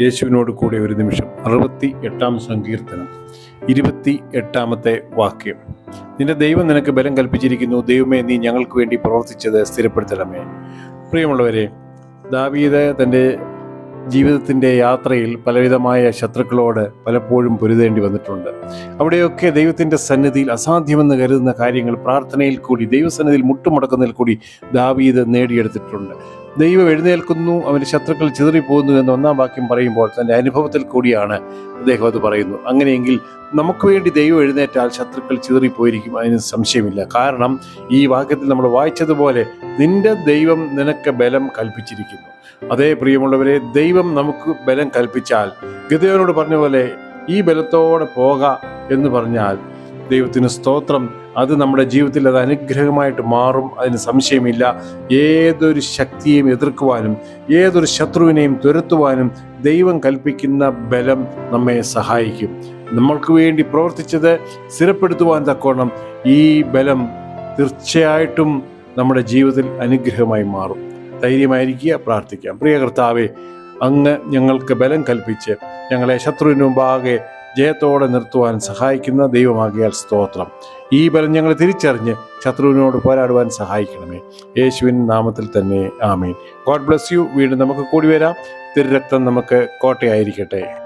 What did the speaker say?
യേശുവിനോട് കൂടെ ഒരു നിമിഷം. അറുപത്തി എട്ടാം സങ്കീർത്തനം. ഇരുപത്തി എട്ടാമത്തെ വാക്യം. നിന്റെ ദൈവം നിനക്ക് ബലം കൽപ്പിച്ചിരിക്കുന്നു. ദൈവമേ നീ ഞങ്ങൾക്ക് വേണ്ടി പ്രവർത്തിച്ചത് സ്ഥിരപ്പെടുത്തണമേ. പ്രിയമുള്ളവരെ ദാവീദ് തന്റെ ജീവിതത്തിന്റെ യാത്രയിൽ പലവിധമായ ശത്രുക്കളോട് പലപ്പോഴും പൊരുതേണ്ടി വന്നിട്ടുണ്ട്. അവിടെയൊക്കെ ദൈവത്തിന്റെ സന്നിധിയിൽ അസാധ്യമെന്ന് കരുതുന്ന കാര്യങ്ങൾ പ്രാർത്ഥനയിൽ കൂടി ദൈവസന്നിധിയിൽ മുട്ടുമുടക്കുന്നതിൽ കൂടി ദാവീദ് നേടിയെടുത്തിട്ടുണ്ട്. ദൈവം എഴുന്നേൽക്കുന്നു അവന്റെ ശത്രുക്കൾ ചിതറിപ്പോകുന്നു എന്ന് ഒന്നാം വാക്യം പറയുമ്പോൾ തന്റെ അനുഭവത്തിൽ കൂടിയാണ് അദ്ദേഹം അത് പറയുന്നു. അങ്ങനെയെങ്കിൽ നമുക്ക് വേണ്ടി ദൈവം എഴുന്നേറ്റാൽ ശത്രുക്കൾ ചിതറിപ്പോയിരിക്കും അതിന് സംശയമില്ല. കാരണം ഈ വാക്യത്തിൽ നമ്മൾ വായിച്ചതുപോലെ നിന്റെ ദൈവം നിനക്ക് ബലം കൽപ്പിച്ചിരിക്കുന്നു. അതേ പ്രിയമുള്ളവരെ ദൈവം നമുക്ക് ബലം കൽപ്പിച്ചാൽ ഗതയോനോട് പറഞ്ഞ പോലെ ഈ ബലത്തോടെ പോക എന്ന് പറഞ്ഞാൽ ദൈവത്തിന് സ്തോത്രം. അത് നമ്മുടെ ജീവിതത്തിൽ അത് അനുഗ്രഹമായിട്ട് മാറും. അതിന് സംശയമില്ല. ഏതൊരു ശക്തിയെയും എതിർക്കുവാനും ഏതൊരു ശത്രുവിനെയും തുരത്തുവാനും ദൈവം കൽപ്പിക്കുന്ന ബലം നമ്മെ സഹായിക്കും. നമ്മൾക്ക് വേണ്ടി പ്രവർത്തിച്ചത് സ്ഥിരപ്പെടുത്തുവാൻ തക്കോണം ഈ ബലം തീർച്ചയായിട്ടും നമ്മുടെ ജീവിതത്തിൽ അനുഗ്രഹമായി മാറും. ധൈര്യമായിരിക്കുക പ്രാർത്ഥിക്കാം. പ്രിയ കർത്താവെ അങ്ങ് ഞങ്ങൾക്ക് ബലം കൽപ്പിച്ച് ഞങ്ങളെ ശത്രുവിന് മുമ്പാകെ ജയത്തോടെ നിർത്തുവാൻ സഹായിക്കുന്ന ദൈവമാകിയാൽ സ്തോത്രം. ഈ ബലം ഞങ്ങൾ തിരിച്ചറിഞ്ഞ് ശത്രുവിനോട് പോരാടുവാൻ സഹായിക്കണമേ. യേശുവിൻ നാമത്തിൽ തന്നെ ആമീൻ. God bless you. വീണ്ടും നമുക്ക് കൂടി വരാം. തിരുരക്തം നമുക്ക് കോട്ടയായിരിക്കട്ടെ.